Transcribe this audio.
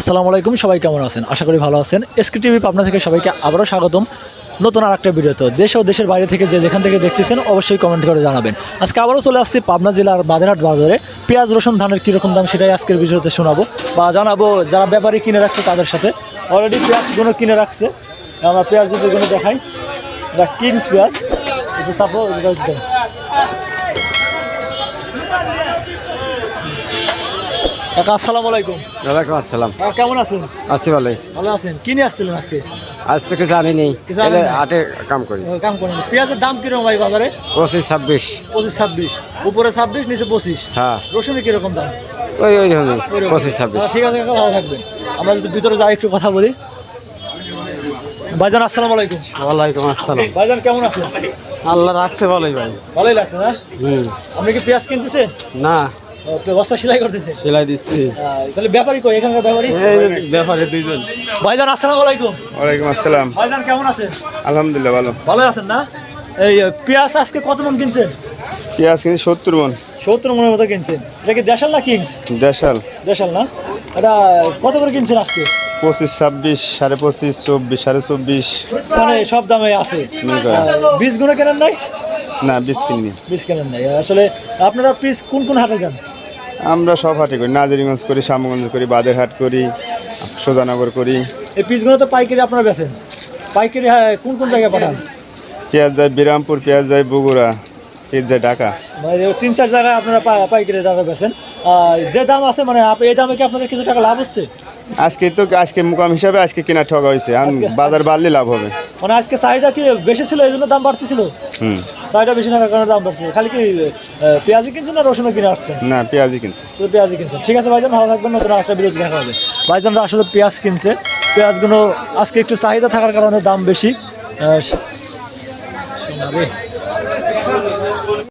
আসসালামু আলাইকুম, সবাই কেমন আছেন? আশা করি ভালো আছেন। এসকে টিভি পাবনা থেকে সবাইকে আবারও স্বাগতম। নতুন আর একটা ভিডিওতে। দেশ ও দেশের বাইরে থেকে যে যেখান থেকে দেখতেছেন, অবশ্যই কমেন্ট করে জানাবেন। আজকে আবারও চলে আসছি পাবনা জেলার বাদেরহাট বাজারে। পেঁয়াজ, রসুন, ধানের কীরকম দাম সেটাই আজকের ভিডিওতে শোনাবো বা জানাব যারা ব্যাপারী কিনে রাখছে তাদের সাথে। অলরেডি পেঁয়াজগুলো কিনে রাখছে। আমরা পেঁয়াজ যদি দেখাই দ্য কিংস পেঁয়াজ। এটা সাপো এটা দেন। কাকা আসসালামু আলাইকুম। ওয়ালাইকুম আসসালাম। কেমন আছেন? আছি ভালো আছেন? কি নিয়ে আসছিলেন আজকে? আজ থেকে জানি নেই? হাটে কাম করি। কাম করেন। পেঁয়াজের দাম কীরকম ভাই বাজারে? পঁচিশ ছাব্বিশ। পঁচিশ ছাব্বিশ। উপরে ছাব্বিশ নিচে পঁচিশ। হ্যাঁ। রসুনের কীরকম দাম? ওই পঁচিশ ছাব্বিশ। ঠিক আছে কাকা, ভালো থাকবেন। আমরা যদি ভিতরে যাই একটু কথা বলি। ভাইজান আসসালামু আলাইকুম। ওয়ালাইকুম আসসালাম। ভাইজান কেমন আছেন? আল্লাহ রাখছে ভালোই ভাই। ভালোই লাগছে না? হুম। আপনি কি পেঁয়াজ কিনতেছেন? না। বস্তা সেলাই করতেছেন সেলাই দিচ্ছি। তাহলে ব্যাপারী কই? এখানকার ব্যাপারী? ব্যাপারে দুইজন। ভাইজান আসসালামু আলাইকুম। ওয়ালাইকুম আসসালাম। ভাইজান কেমন আছেন? আলহামদুলিল্লাহ ভালো। ভালো আছেন না? এই পেঁয়াজ আজকে কত মন কিনছেন? পেঁয়াজ কিন্তু সত্তর মন। সত্তর মনের মতো কিনছেন। এটা কি দেশাল না কিংস? দেশাল। দেশাল না? এটা কত করে কিনছেন আজকে? পঁচিশ ছাব্বিশ সাড়ে পঁচিশ চব্বিশ সাড়ে চব্বিশ। মানে সব দামে আছে। বীজগুলো কেনেন নাই? না বিশ কিনি বীজ কেনেন নাই। আসলে আপনারা পিস কোন কোন হাটে যান? আমরা সব হাটে করি নাজিরগঞ্জ করি শ্যামগঞ্জ করি বাদেরহাট করি সোজানগর করি। এই পিসগুলো তো পাইকারি আপনারা বেছেন পাইকারি হ্যাঁ, কোন কোন জায়গায় পাঠান? পেঁয়াজ যায় বিরামপুর পেঁয়াজ যায় বগুড়া পেঁয়াজ যায় ঢাকা। মানে তিন চার জায়গায় আপনারা পাইকারি জায়গায় বেছেন যে দাম আছে মানে এই দামে কি আপনাদের কিছু টাকা লাভ হচ্ছে? আজকে তো আজকে মুকাম হিসাবে আজকে কেনা ঠকা হয়েছে বাজার বাড়লে লাভ হবে। মানে আজকে চাহিদা কি বেশি ছিল এই জন্য দাম বাড়তেছিল? হুম। চাহিদা বেশি থাকার কারণে দাম বাড়ছে। খালি কি পেঁয়াজি কিনছেন না রসুনও কিনে আসছেন? না পেঁয়াজি কিনছে। তো পেঁয়াজি কিনছে ঠিক আছে ভাইজান ভালো থাকবেন নতুন আসলে বিরতি দেখা হবে। ভাইজানরা আসলে পেঁয়াজ কিনছে। পেঁয়াজগুলো আজকে একটু চাহিদা থাকার কারণে দাম বেশি। শোনাবে